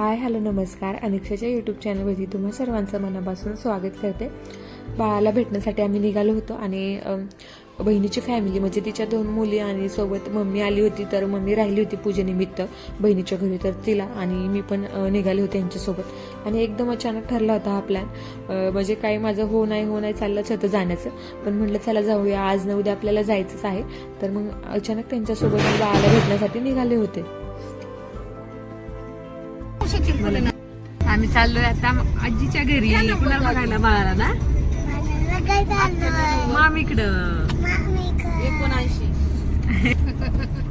Hi hello नमस्कार. अनिक्षाच्या YouTube चॅनलवरती तुम्हा सर्वांचं मनापासून स्वागत करते. बाळाला भेटण्यासाठी आम्ही निघालो होतो आणि बहिणीची फॅमिली म्हणजे तिच्या दोन मुली आणि सोबत मम्मी आली होती तर मम्मी राहिली होती पूजेनिमित्त बहिणीच्या घरी. तर तिला आणि मी पण निघाले होते यांच्यासोबत. आणि एकदम अचानक ठरला होता हा प्लॅन म्हणजे काही माझं हो नाही हो नाही चाललंच होतं जाण्याचं. पण म्हटलं चला जाऊया आज न उद्या आपल्याला जायचंच आहे. तर मग अचानक त्यांच्यासोबत बाळाला भेटण्यासाठी निघाले होते. आम्ही चाललोय आता आजीच्या घरी. कुणाला बघायला? बाळाला ना? मामीकडं. एकोणऐंशी.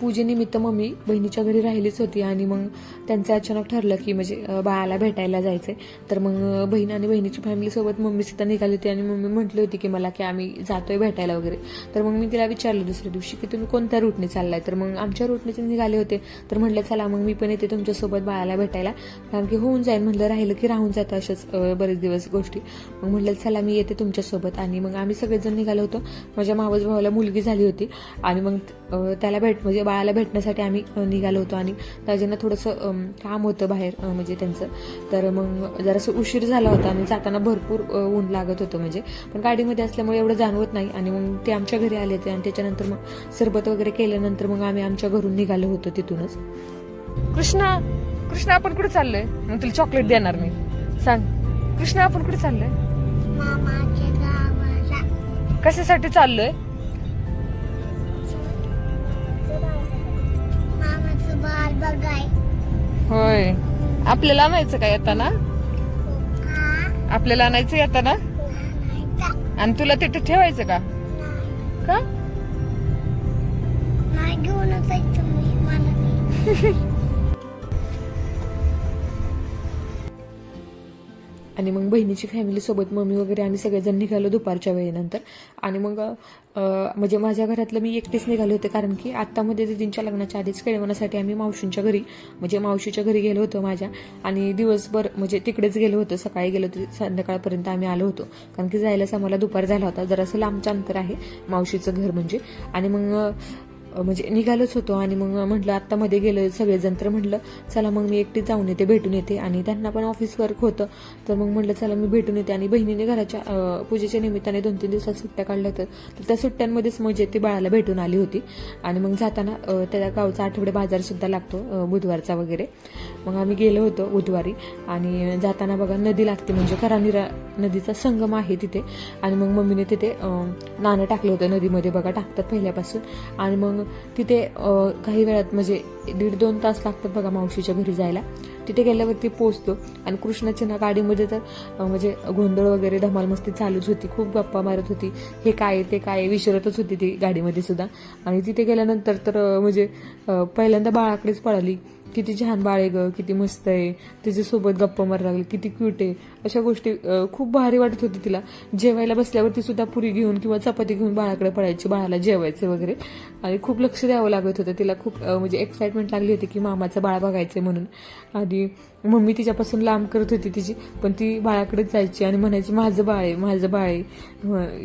पूजेनिमित्त मम्मी बहिणीच्या घरी राहिलीच होती आणि मग त्यांचं अचानक ठरलं की म्हणजे बाळाला भेटायला जायचंय. तर मग बहीण आणि बहिणीची फॅमिलीसोबत मम्मी सुद्धा निघाली होती आणि मम्मी म्हटली होती की मला की आम्ही जातोय भेटायला वगैरे. तर मग मी तिला विचारलं दुसऱ्या दिवशी की तुम्ही कोणत्या रूटने चाललाय? तर मग आमच्या रूटने निघाले होते. तर म्हटलं चला मग मी पण येते तुमच्यासोबत बाळाला भेटायला. कारण की होऊन जाईल म्हटलं राहिलं की राहून जातं अशाच बरेच दिवस गोष्टी. मग म्हटलं चला मी येते तुमच्यासोबत. आणि मग आम्ही सगळेजण निघालो होतो. माझ्या मावस भावाला मुलगी झाली होती. आणि मग त्याला भेट म्हणजे बाळाला भेटण्यासाठी आम्ही निघालो होतो आणि त्याच्यानं थोडंसं काम होतं बाहेर म्हणजे त्यांचं. तर मग जरासं उशीर झाला होता आणि जाताना भरपूर ऊन लागत होतं म्हणजे. पण गाडीमध्ये असल्यामुळे एवढं जाणवत नाही आणि मग ते आमच्या घरी आले होते आणि त्याच्यानंतर मग सरबत वगैरे केल्यानंतर मग आम्ही आमच्या घरून निघालो होतो तिथूनच. कृष्णा कृष्णा आपण कुठे चाललोय? मग तुला चॉकलेट देणार मी. सांग. कृष्णा आपण कुठे चाललोय? मामाच्या गावाला. कशासाठी चाललोय? बघाय. होय. आपल्याला आणायचं का येताना? हा. आपल्याला आणायचं येताना? आणायचा आणि तुला तिथे ठेवायचं का? का? नाही. मी. मला आणि मग बहिणीची फॅमिलीसोबत मम्मी वगैरे आम्ही सगळेजण निघालो दुपारच्या वेळेनंतर. आणि मग म्हणजे माझ्या घरातलं मी एकटेच निघाले होते कारण की आत्तामध्ये दिदींच्या लग्नाच्या आधीच खेळवण्यासाठी आम्ही मावशींच्या घरी म्हणजे मावशीच्या घरी गेलो होतो माझ्या. आणि दिवसभर म्हणजे तिकडेच गेलो होतो. सकाळी गेलो होतो संध्याकाळपर्यंत आम्ही आलो होतो. कारण की जायलाच आम्हाला दुपार झाला होता. जरासं लांबचं अंतर आहे मावशीचं घर म्हणजे. आणि मग म्हणजे निघालोच होतो आणि मग म्हटलं आत्ता मध्ये गेलं सगळेजण तर म्हटलं चला मग मी एकटी जाऊन येते भेटून येते. आणि त्यांना पण ऑफिस वर्क होतं. तर मग म्हटलं चला मी भेटून येते. आणि बहिणीने घराच्या पूजेच्या निमित्ताने दोन तीन दिवसात सुट्ट्या काढल्या होत्या. तर त्या सुट्ट्यांमध्येच म्हणजे ती बाळाला भेटून आली होती. आणि मग जाताना त्या गावचा आठवडे बाजारसुद्धा लागतो बुधवारचा वगैरे. मग आम्ही गेलो होतो बुधवारी. आणि जाताना बघा नदी लागते म्हणजे करानिरा नदीचा संगम आहे तिथे. आणि मग मम्मीने तिथे नाणं टाकलं होतं नदीमध्ये बघा टाकतात पहिल्यापासून. आणि मग तिथे काही वेळात म्हणजे दीड दोन तास लागतात बघा मावशीच्या घरी जायला. तिथे गेल्यावरती पोचतो आणि कृष्णाच्या ना गाडीमध्ये तर म्हणजे गोंधळ वगैरे धमाल मस्ती चालूच होती. खूप गप्पा मारत होती. हे काय ते काय आहे, विचारतच होती ती गाडीमध्ये सुद्धा. आणि तिथे गेल्यानंतर तर म्हणजे पहिल्यांदा बाळाकडेच पळाली. किती छान बाळ आहे ग किती मस्त आहे. तिच्यासोबत गप्पा मारायला लागली किती क्यूट आहे. अशा गोष्टी खूप भारी वाटत होती तिला. जेवायला बसल्यावरती सुद्धा पुरी घेऊन किंवा चपाती घेऊन बाळाकडे पडायची बाळाला जेवायचं वगैरे. आणि खूप लक्ष द्यावं लागत होतं. तिला खूप म्हणजे एक्साइटमेंट लागली होती की मामाचं बाळ बघायचंय म्हणून. आणि मम्मी तिच्यापासून लांब करत होती तिची पण ती बाळाकडेच जायची आणि म्हणायची माझं बाळ आहे माझं बाळ आहे.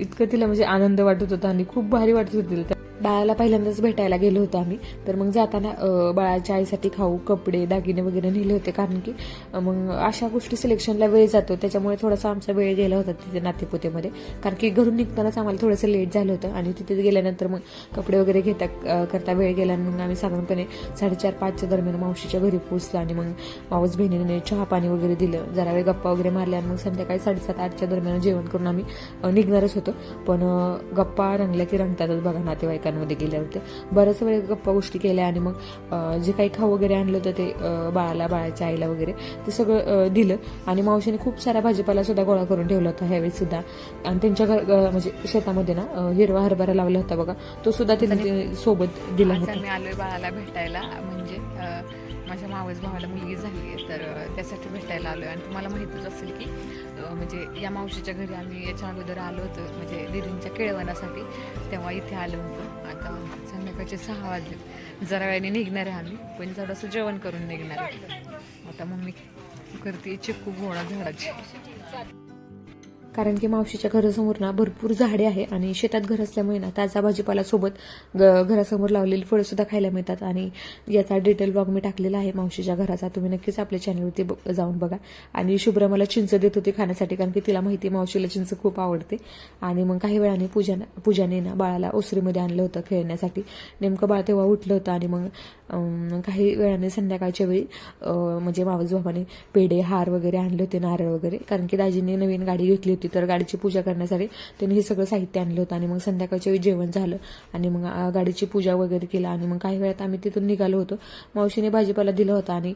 इतकं तिला म्हणजे आनंद वाटत होता आणि खूप भारी वाटत होती तिला. बाळाला पहिल्यांदाच भेटायला गेलो होतो आम्ही. तर मग जाताना बाळाच्या आईसाठी खाऊ कपडे दागिने वगैरे नेले होते कारण की मग अशा गोष्टी सिलेक्शनला वेळ जातो. त्याच्यामुळे थोडासा आमचा वेळ गेला होता तिथे नातेपुतेमध्ये. कारण की घरून निघतानाच आम्हाला थोडंसं लेट झालं होतं आणि तिथे गेल्यानंतर मग कपडे वगैरे घेता करता वेळ गेला मग आम्ही साधारणपणे साडेचार पाचच्या दरम्यान मावशीच्या घरी पोहोचलो आणि मग मावस बहिणीने चहा पाणी वगैरे दिलं. जरा वेळ गप्पा वगैरे मारल्या आणि मग संध्याकाळी साडेसात आठच्या दरम्यान जेवण करून आम्ही निघणारच होतो. पण गप्पा रंगल्या की रंगतातच बघा नातेवाईकांमध्ये गेल्यावरती बऱ्याच वेळ गप्पा गोष्टी केल्या आणि मग जे काही खाऊ वगैरे आणलं होतं ते बाळाला बाळाच्या आईला वगैरे ते सगळं दिलं. आणि मावशीने खूप सारा भाजीपाला सुद्धा गोळा करून ठेवला होता ह्यावेळी सुद्धा. आणि त्यांच्या घर म्हणजे शेतामध्ये ना हिरवा हरभरा लावला होता बघा. तो सुद्धा तिने सोबत दिला होता. मी आलोय बाळाला भेटायला. म्हणजे माझ्या मावस भावाला मुलगी झाली आहे तर त्यासाठी भेटायला आलोय. आणि तुम्हाला माहितच असेल की म्हणजे या मावशीच्या घरी आम्ही याच्या अगोदर आलो होतो. म्हणजे दिदींच्या केळवणासाठी तेव्हा इथे आलो होतो. आता संध्याकाळचे सहा वाजले. जरा वेळाने निघणार आहे आम्ही पण जरासं जेवण करून निघणार आहे. आता मम्मी करते चिक्कू घोडा झाडाची. कारण की मावशीच्या घरासमोर ना भरपूर झाडे आहे आणि शेतात घर असल्यामुळे ना ताजा भाजीपाला सोबत ग घरासमोर लावलेली फळं सुद्धा खायला मिळतात. आणि याचा डिटेल ब्लॉग मी टाकलेला आहे मावशीच्या घराचा. तुम्ही नक्कीच आपल्या चॅनलवरती ब- जाऊन बघा. आणि शुभ्रा मला चिंच देत होती खाण्यासाठी कारण की तिला माहिती मावशीला चिंच खूप आवडते. आणि मग काही वेळाने पूजा पूजाने ना बाळाला ओसरीमध्ये आणलं होतं खेळण्यासाठी. नेमकं बाळ तेव्हा उठलं होतं आणि मग काही वेळाने संध्याकाळच्या वेळी म्हणजे मावस बाबाने पेढे हार वगैरे आणले होते नारळ वगैरे. कारण की दाजीने नवीन गाडी घेतली होती. तर गाडीची पूजा करण्यासाठी त्यांनी हे सगळं साहित्य आणलं होतं आणि मग संध्याकाळच्या वेळी जेवण झालं आणि मग गाडीची पूजा वगैरे केला आणि मग काही वेळात आम्ही तिथून निघालो होतो. मावशीने भाजीपाला दिला होता आणि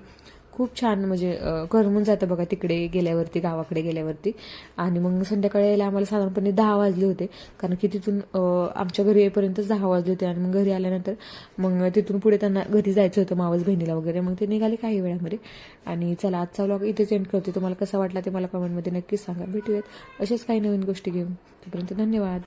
खूप छान म्हणजे करमून जातं बघा तिकडे गेल्यावरती गावाकडे गेल्यावरती. आणि मग संध्याकाळी यायला आम्हाला साधारणपणे दहा वाजले होते. कारण की तिथून आमच्या घरी येईपर्यंतच दहा वाजले होते आणि मग घरी आल्यानंतर मग तिथून पुढे त्यांना घरी जायचं होतं मावस बहिणीला वगैरे. मग ते निघाले काही वेळामध्ये. आणि चला आजचा व्लॉग इथेच एंड करते. तुम्हाला कसा वाटला ते मला कमेंटमध्ये नक्कीच सांगा. भेटूयात अशाच काही नवीन गोष्टी घेऊन. तोपर्यंत धन्यवाद.